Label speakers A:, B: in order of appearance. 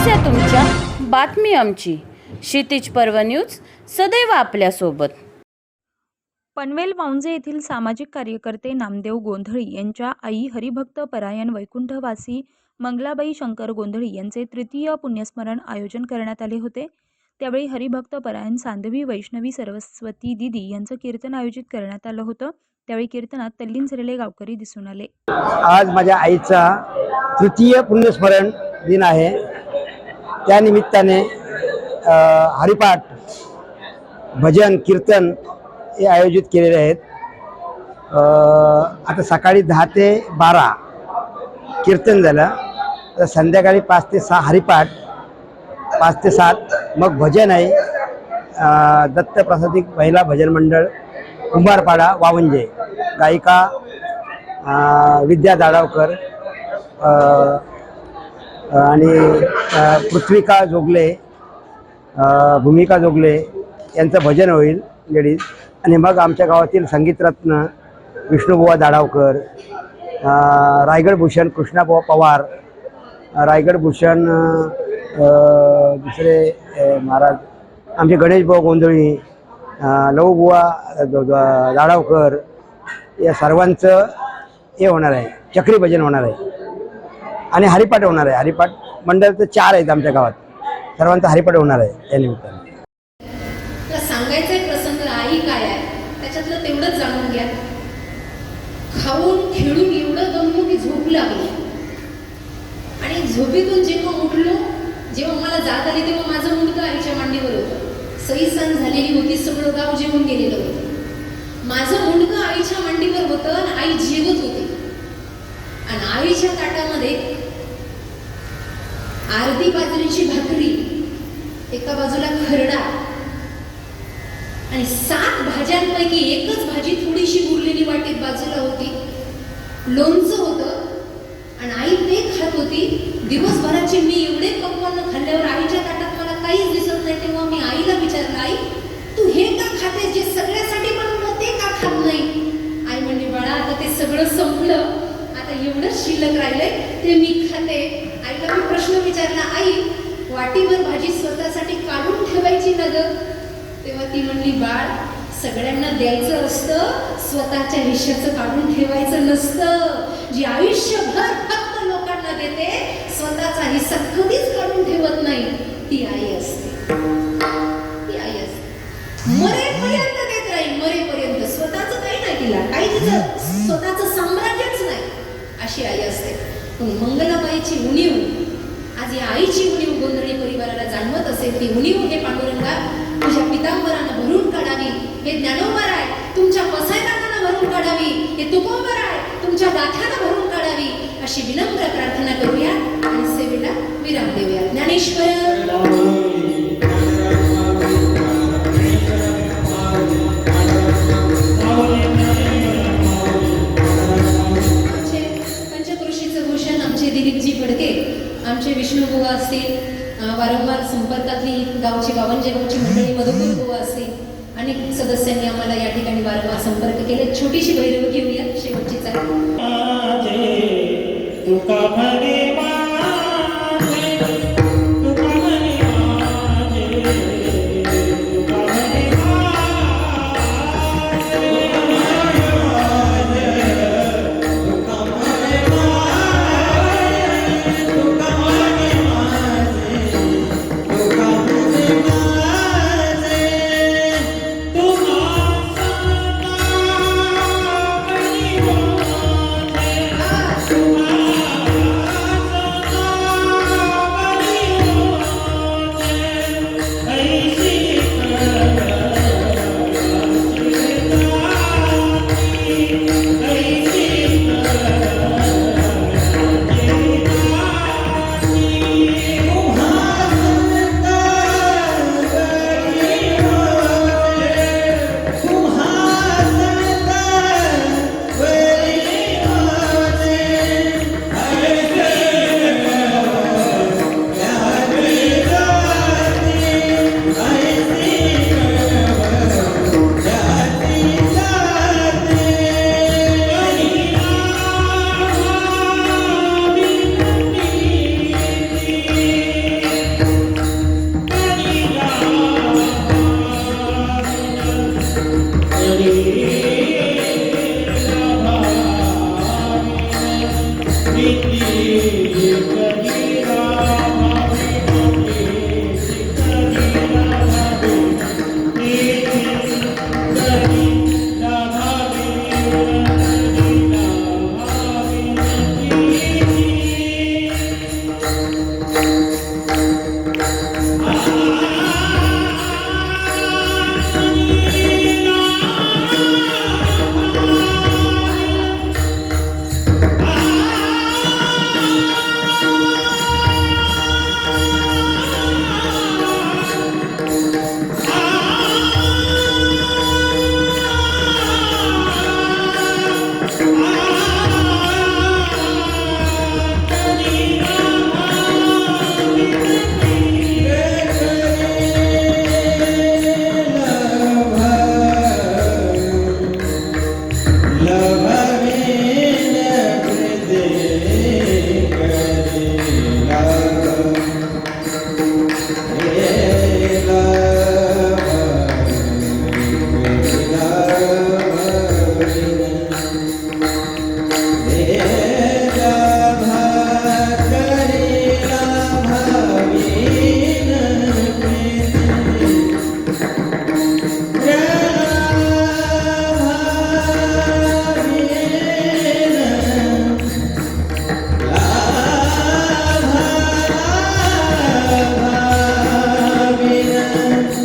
A: समस्या तुमच्या बातमी आमची. क्षितिज पर्व न्यूज सदैव आपल्यासोबत.
B: पनवेल वाउंजे येथील सामाजिक कार्यकर्ते नामदेव गोंधळी यांच्या आई हरिभक्त परायण वैकुंठवासी मंगलाबाई शंकर गोंधळी यांचे तृतीय पुण्यस्मरण आयोजन करण्यात आले होते. त्यावेळी हरिभक्त परायण सांधवी वैष्णवी सरस्वती दिदी यांचं कीर्तन आयोजित करण्यात आलं होतं. त्यावेळी कीर्तनात तल्लीन झालेले गावकरी दिसून आले.
C: आज माझ्या आईचा तृतीय पुण्यस्मरण दिन आहे. त्या निमित्ताने हरिपाठ भजन कीर्तन हे आयोजित केलेले आहेत. आता सकाळी दहा ते बारा कीर्तन झालं. आता संध्याकाळी पाच ते सहा हरिपाठ पाच ते सात मग भजन आहे. दत्तप्रसादिक महिला भजन मंडळ कुंभारपाडा वावंजे गायिका विद्या दाडावकर आणि पृथ्वीका पृथ्विका जोगले भूमिका जोगले यांचं भजन होईल लेडीज आणि मग आमच्या गावातील संगीतरत्न विष्णुबुवा दाडावकर रायगड भूषण कृष्णाबुवा पवार रायगड भूषण दुसरे महाराज आमचे गणेशभाऊ गोंधळी अ, लवबुवा दाडावकर या सर्वांचं हे होणार आहे. चक्री भजन होणार आहे. आणि हरिपाठ होणार आहे. हरिपाठ मंडळ तर चार आहेत आमच्या गावात. सर्वांचा हरिपाठ होणार आहे या निमित्ताने.
D: तर सांगायचा एक प्रसंग आई काय आहे? त्याच्यातलं तेवढंच जाणून घ्या. खाऊन खेळून एवढं गमलो की झोप लागली. आणि झोपेतून जेव्हा उठलो जेव्हा मला जात आली तेव्हा माझं मुलगा आईच्या मांडीवर होतं. सई सण झालेली होती सगळं गाव जेवून गेलेलं होतं. माझं मुलगा आईच्या मांडीवर होतं आणि आई जेवत होती आणि आईच्या ताटामध्ये अर्धी भाकरी एका बाजूला खरडा आणि सात भाज्यांपैकी एकच भाजी थोडीशी उरलेली वाटेत बाजूला होती. लोणचं होतं आणि आई ते खात होती. दिवसभराचे मी एवढे पकवान खाल्ल्यावर आईच्या ताटात मला काहीच दिसत नाही तेव्हा मी आईला विचारलं आई तू हे का खाते जे सगळ्यासाठी बनवलं ते का खात नाही आई म्हणली बाळा आता ते सगळं संपलं आता एवढंच शिल्लक राहिलंय ते मी खाते आईला मी प्रश्न विचारला आई वाटीवर भाजी स्वतःसाठी काढून ठेवायची ना ग तेव्हा ती म्हणली बाळ सगळ्यांना द्यायचं असतं स्वतःच्या हिश्श्याचं काढून ठेवायचं नसतं. जी आयुष्यभर फक्त लोकांना देते स्वतःचा हिस्सा कधीच काढून ठेवत नाही ती आई असते. ती आई असते. मरेपर्यंत देत राहील मरेपर्यंत. स्वतःचं काही नाही तिला. काही तिचं स्वतःचं साम्राज्यच नाही. अशी आई असते. पण मंगलाबाईची उणीव आज या आईची उणीव गोंधळी परिवाराला जाणवत असेल ती उणीव हे पांडुरंगा तुझ्या पितांबरानं भरून काढावी. हे ज्ञानोबर आहे. तुमच्या पसायदानानं भरून काढावी. हे तुकोबर आहे. तुमच्या गाथ्यानं भरून काढावी. अशी विनम्र प्रार्थना करूया. आणि सेवेला विराम देऊया. ज्ञानेश्वर! गावची बावनजे गावची मंडळी मधुकर गोवा असतील अनेक सदस्यांनी आम्हाला या ठिकाणी वारंवार संपर्क केले. छोटीशी भैरव घेऊया शेवटची चाल.
E: You. gracias.